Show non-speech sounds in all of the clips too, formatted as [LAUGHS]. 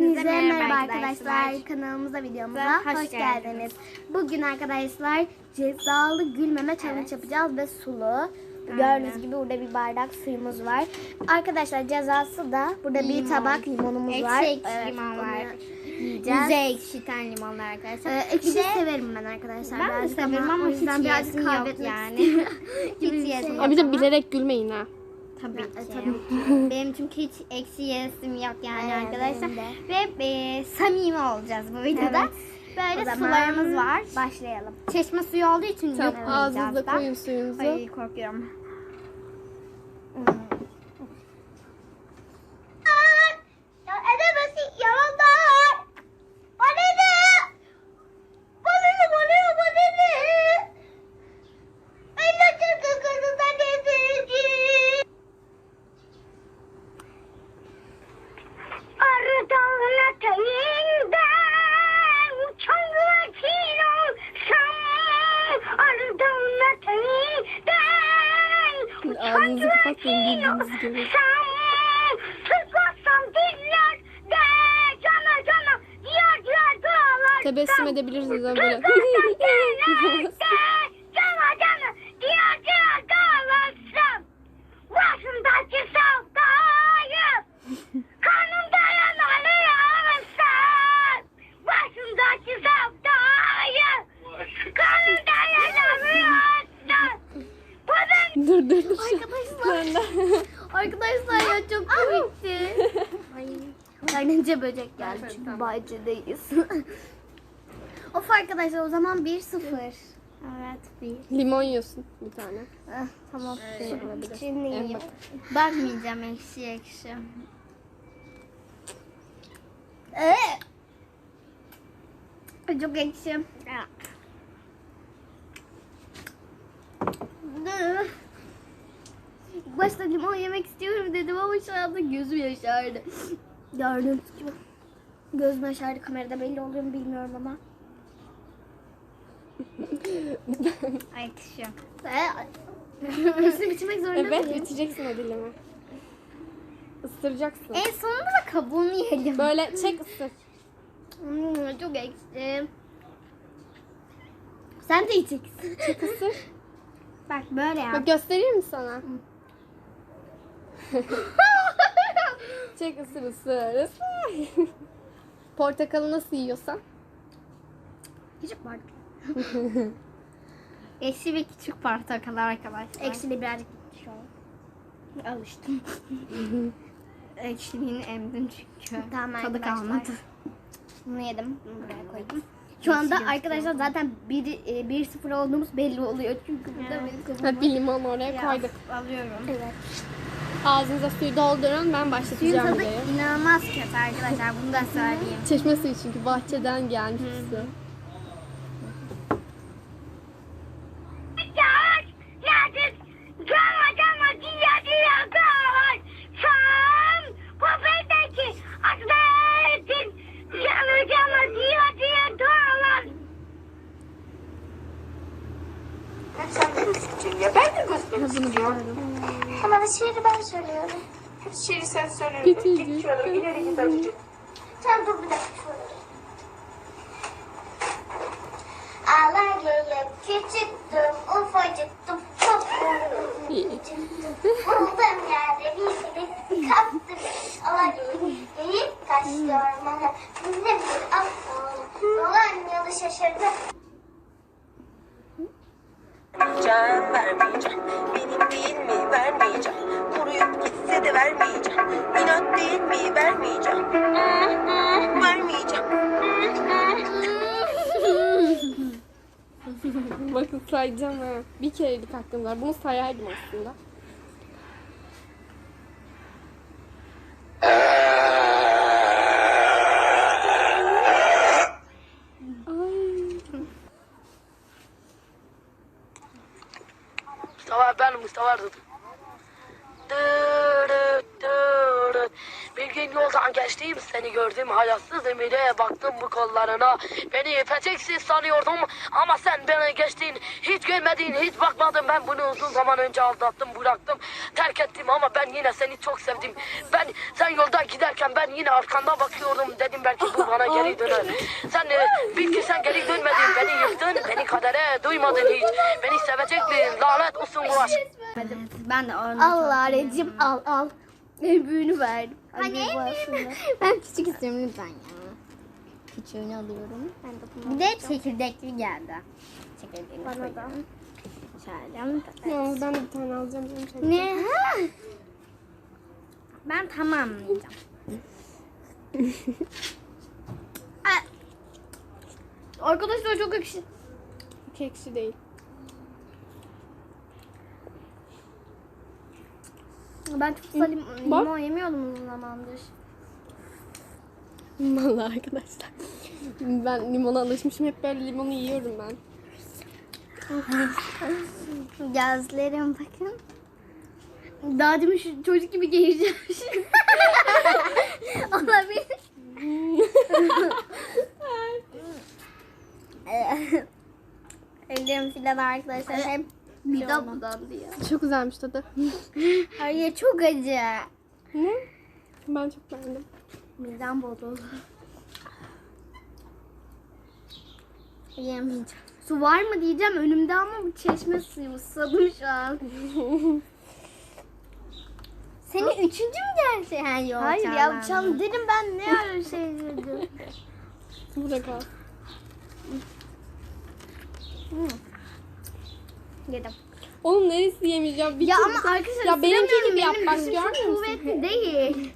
Hepinize merhaba, merhaba arkadaşlar. arkadaşlar. Kanalımıza, videomuza Hoş hoş, geldiniz. geldiniz. Bugün arkadaşlar cezalı gülmeme challenge Evet. yapacağız ve sulu. Gördüğünüz gibi burada bir bardak suyumuz var. Arkadaşlar cezası da burada bir Limon. tabak limonumuz Ekşi var. ekşi Evet, limon var. Yiyeceğiz. Bize ekşiten limonlar arkadaşlar. Ee, ekşi Bir de severim ben arkadaşlar. ben de severim ama o hiç yüzden birazcık yok yani. [LAUGHS] hiç bir yiyesim şey. yok. Abi de bilerek gülmeyin ha. Tabii ki. tabii Benim çünkü hiç eksi yesim yok yani Evet, arkadaşlar. Ve e, samimi olacağız bu videoda. Evet. Böyle sularımız var. Başlayalım. Çeşme suyu olduğu için Tamam yok ağzınıza koyun suyunuzu. Ay korkuyorum. Ağzınızı kapatmayın bildiğiniz gibi. Tebessüm edebilirsiniz ama böyle. Kaynınca böcek geldi çünkü bahçedeyiz. [LAUGHS] of arkadaşlar o zaman 1-0. Evet bir. Limon yiyorsun bir tane. Ah, tamam. Şey olabilir. Şimdi En yiyeyim. bak- Bakmayacağım ekşi ekşi. Ee? Çok ekşi. Başta limon yemek istiyorum dedim ama şu anda gözüm yaşardı. Gördüğünüz gibi. Gözüm yaşardı kamerada belli oluyor mu bilmiyorum ama. Ekşi. Ee, Hepsini bitirmek zorunda Evet mıyım? biteceksin o dilimi. Isıracaksın. En sonunda da kabuğunu yiyelim. Böyle [LAUGHS] çek ısır. Hmm, çok ekşi. Sen de yiyeceksin. Çek ısır. Bak böyle yap. Bak göstereyim mi sana? [LAUGHS] Çek ısır ısır ısır. [LAUGHS] Portakalı nasıl yiyorsan. Küçük bardak. [LAUGHS] Ekşi ve küçük portakal arkadaşlar. Ekşili birazcık şu an. Alıştım. [LAUGHS] Ekşiliğini emdim çünkü. Tamam Tadı arkadaşlar. kalmadı. Bunu yedim. Bunu buraya koydum. Şu anda arkadaşlar zaten 1-0 olduğumuz belli oluyor. Çünkü burada Evet. benim kafam Ha, bir limon oraya Ya, koyduk. Alıyorum. Evet. Ağzınıza suyu doldurun ben Suyun başlatacağım tadı videoyu. inanılmaz kötü arkadaşlar. Bunu da söyleyeyim. Çeşme suyu çünkü bahçeden gelmiş su. Şiiri sen söyle. Bitirdi. Git şöyle ileri git azıcık. Sen dur bir dakika şöyle. Ağlar gelip küçüktüm, ufacıktım, çok İyi. Buldum yerde bir gibi kaptım. Ağlar gelip gelip kaçtı ormana. Ne bir aptal. Dolan yolu şaşırdı. Can vermeyeceğim. Benim değil mi vermeyeceğim. Kuruyup gitse de vermeyeceğim. İnat değil mi vermeyeceğim. Vermeyeceğim. Bakın sayacağım ha. Bir kerelik hakkım var. Bunu sayardım aslında. Ay. Mustafa ben Mustafa dedim. Dırıt dırıt. Bir gün yoldan geçtim. seni gördüm hayatsız Emire'ye kollarına. Beni öpeceksin sanıyordum ama sen beni geçtin. Hiç görmedin, hiç bakmadın. Ben bunu uzun zaman önce aldattım, bıraktım, terk ettim ama ben yine seni çok sevdim. Ben sen yoldan giderken ben yine arkanda bakıyordum. Dedim belki bu bana geri döner. Sen e, bil ki sen geri dönmedin. Beni yıktın, beni kadere duymadın hiç. Beni sevecektin. Lanet olsun bu aşk. Ben de onu Allah Recim al al. En büyüğünü verdim. Hani en büyüğünü? Ben küçük istiyorum lütfen ya. Küçüğünü alıyorum. Ben de bunu Bir de çekirdekli geldi. Çekirdekli Bana da. Şöyle. Yalnız ben de bir tane alacağım. canım. Ne? Ha? Ben tamamlayacağım. [LAUGHS] Arkadaşlar çok ekşi. Ekşi değil. Ben çok fazla lim- Bak. limon yemiyordum uzun zamandır. Vallahi arkadaşlar. Ben limona alışmışım. Hep böyle limonu yiyorum ben. Gözlerim bakın. Daha demin şu çocuk gibi geğireceğim şimdi. [LAUGHS] Olabilir. [LAUGHS] Ellerim filan arkadaşlar hep Midem bulandı ya. Çok güzelmiş tadı. [LAUGHS] Hayır çok acı. Ne? Ben çok beğendim. Midem bozuldu. Yemeyeceğim. Su var mı diyeceğim önümde ama bu çeşme suyu ısladım şu an. [LAUGHS] Senin üçüncü mü gerçi? Ha, yok, Hayır ya uçalım dedim ben ne [LAUGHS] ara şey dedim. Burada kal. Yedim. Onun neresi yemeyeceğim? Bir Ya ama arkadaşlar Ya benimki gibi yap, Benim bak, görmüyor musun? kuvvetli değil.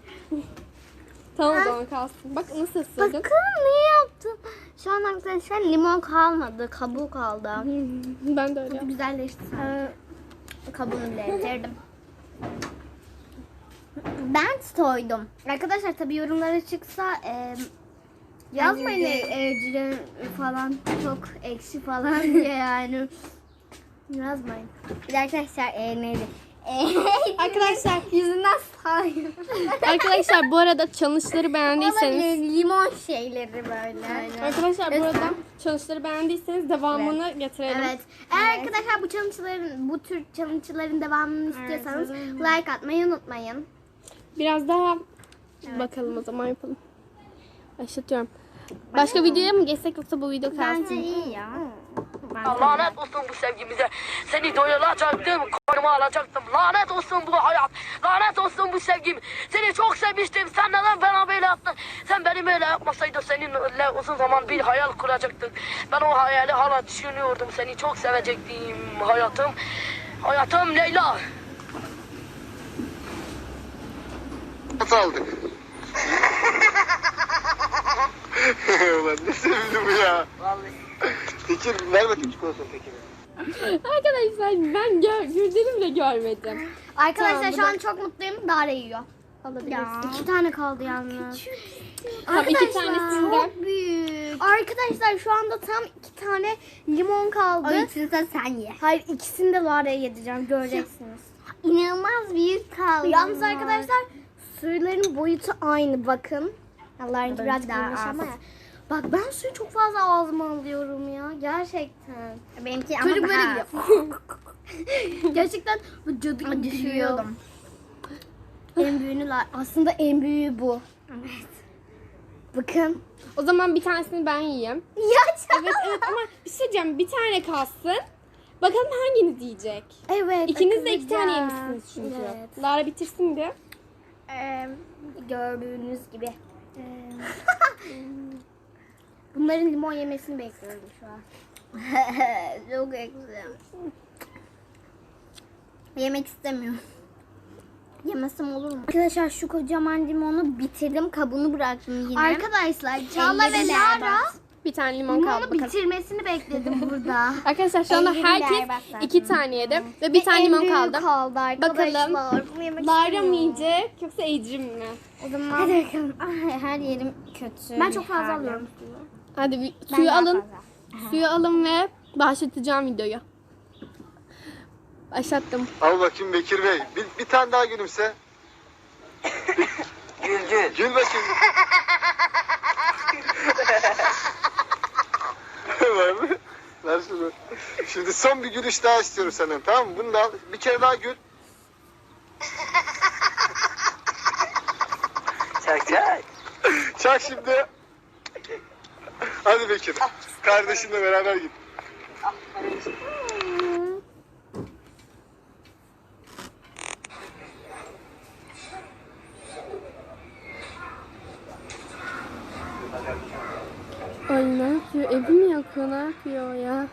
Tamam o zaman kalsın. Bak nasıl ısırdın. Bakın ne yaptım. Şu an arkadaşlar limon kalmadı. Kabuğu kaldı. [LAUGHS] Ben de öyle. yaptım. Güzelleşti. Kabuğunu bile [LAUGHS] bitirdim. Ben soydum. Arkadaşlar tabii yorumlara çıksa e, yazmayın evcilerin falan çok ekşi falan diye yani. [LAUGHS] Yazmayın. Bir de arkadaşlar e, neydi? Arkadaşlar Yüzünden sayıyor. Arkadaşlar bu arada challenge'ları beğendiyseniz Olabilir, limon şeyleri böyle. Arkadaşlar bu arada challenge'ları beğendiyseniz devamını getirelim. Evet. Eğer arkadaşlar bu challenge'ların bu tür challenge'ların devamını istiyorsanız like atmayı unutmayın. Biraz daha bakalım o zaman yapalım. Başlatıyorum. Başka videoya mı geçsek yoksa bu video Bence kalsın? iyi ya. Lanet olsun bu sevgimize. Seni doyuracaktım, koynuma alacaktım. Lanet olsun bu hayat. Lanet olsun bu sevgim. Seni çok sevmiştim. Sen neden bana böyle yaptın? Sen beni böyle yapmasaydın seninle uzun zaman bir hayal kuracaktık. Ben o hayali hala düşünüyordum. Seni çok sevecektim hayatım. Hayatım Leyla. Çikolata aldık. [LAUGHS] Ulan ne sevindim ya. Vallahi. Tekir ver bakayım çikolatayı Tekir'e. Arkadaşlar ben gör, Gürden'i bile görmedim. Arkadaşlar Tamam, şu bu an çok mutluyum. Dare yiyor. Alabilirsin. İki tane kaldı yalnız. Tam iki tanesinden. Çok büyük. Arkadaşlar şu anda tam iki tane limon kaldı. O ikisini de sen ye. Hayır ikisini de Lara'ya yedireceğim. Göreceksiniz. İnanılmaz büyük kaldı. Yalnız arkadaşlar suyların boyutu aynı bakın. Benimki biraz daha büyümüş az. ama. Bak ben suyu çok fazla ağzıma alıyorum ya. Gerçekten. Benimki ama Çocuk böyle daha gidiyor. [LAUGHS] Gerçekten bu cadı gibi. Düşürüyordum. En büyüğünü la- aslında en büyüğü bu. Evet. Bakın. O zaman bir tanesini ben yiyeyim. Ya Evet evet ama bir şey diyeceğim bir tane kalsın. Bakalım hanginiz yiyecek? Evet. İkiniz de iki tane yemişsiniz çünkü. Evet. Lara bitirsin de. Ee, gördüğünüz gibi. [LAUGHS] Bunların limon yemesini bekliyorum şu an. [LAUGHS] Çok ekşi. Yemek istemiyorum. Yemesem olur mu? Arkadaşlar şu kocaman limonu Bitirdim kabuğunu bıraktım yine. Arkadaşlar Çağla ve Ellerim Lara. Bir tane limon limonu kaldı bakalım. bitirmesini bekledim burada. [LAUGHS] Arkadaşlar şu anda herkes iki tane yedi ve bir tane En limon büyüğü kaldı. kaldı arkadaşlar. Bakalım. Bunu yemek Lara mı istemiyorum. yiyecek yoksa Ecrin mi? O zaman Hadi bakalım. Ay, [LAUGHS] her yerim kötü. ben çok fazla Halim. alıyorum. Hadi bir Ben suyu alın. fazla. Suyu alın ve başlatacağım videoyu. Başlattım. Al bakayım Bekir Bey. Bir, bir tane daha gülümse. [LAUGHS] Gül gül. Gül bakayım. Var mı? Ver şunu. Şimdi son bir gülüş daha istiyorum senden tamam mı? Bunu da al. Bir kere daha gül. Çak çak. Çak şimdi. Hadi Bekir. Kardeşinle beraber git. Ay ne yapıyor? Evi mi yakıyor? Ne yapıyor ya?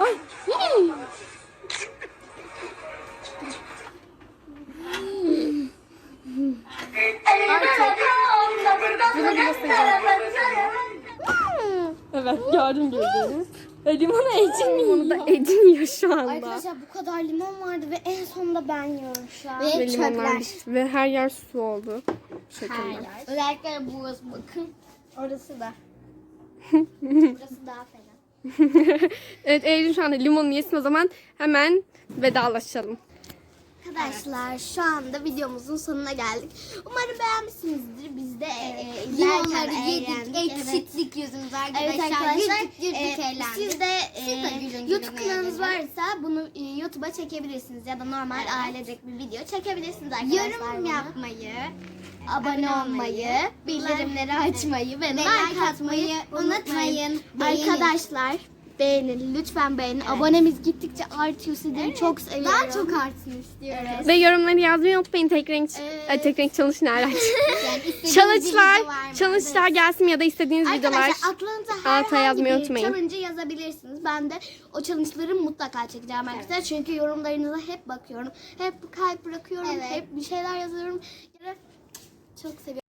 Ay! hii! Bunu. Evet gördüm girdiğini. E, limonu Ecin Limonu da Ecin yiyor şu anda. Arkadaşlar bu kadar limon vardı ve en sonunda ben yiyorum şu an. Ve Ve limonlar çöpler. bitti. Ve her yer su oldu. Şekilde. Özellikle burası bakın. Orası da. [LAUGHS] Burası daha fena. evet Eylül şu anda limonunu yesin o zaman hemen vedalaşalım. Arkadaşlar şu anda videomuzun sonuna geldik. Umarım beğenmişsinizdir. Biz de e, Limonları izlerken yedik, eğlendik. Evet. yüzümüzü arkadaşlar. Evet arkadaşlar Güldük, güldük, e, eğlendik. siz de Siz de e, gülün, gülün, YouTube kanalınız varsa bunu e, YouTube'a çekebilirsiniz ya da normal ailecek bir video çekebilirsiniz arkadaşlar. Yorum bunu. yapmayı, abone olmayı, bildirimleri açmayı ve like atmayı unutmayın. Arkadaşlar beğenin, lütfen beğenin. Abonemiz gittikçe artıyor sizleri çok seviyorum. Daha çok artsın istiyoruz. Evet. Ve yorumları yazmayı unutmayın. Tek renk, Evet. Ay, tek renk nereden çıktı? [LAUGHS] Yani Challenge'lar, challenge'lar gelsin ya da istediğiniz videolar. Arkadaşlar aklınıza herhangi yazmayı bir unutmayın. challenge yazabilirsiniz. Ben de o challenge'ları mutlaka çekeceğim arkadaşlar. Çünkü yorumlarınıza hep bakıyorum. Hep kalp bırakıyorum. Evet. Hep bir şeyler yazıyorum. Çok seviyorum.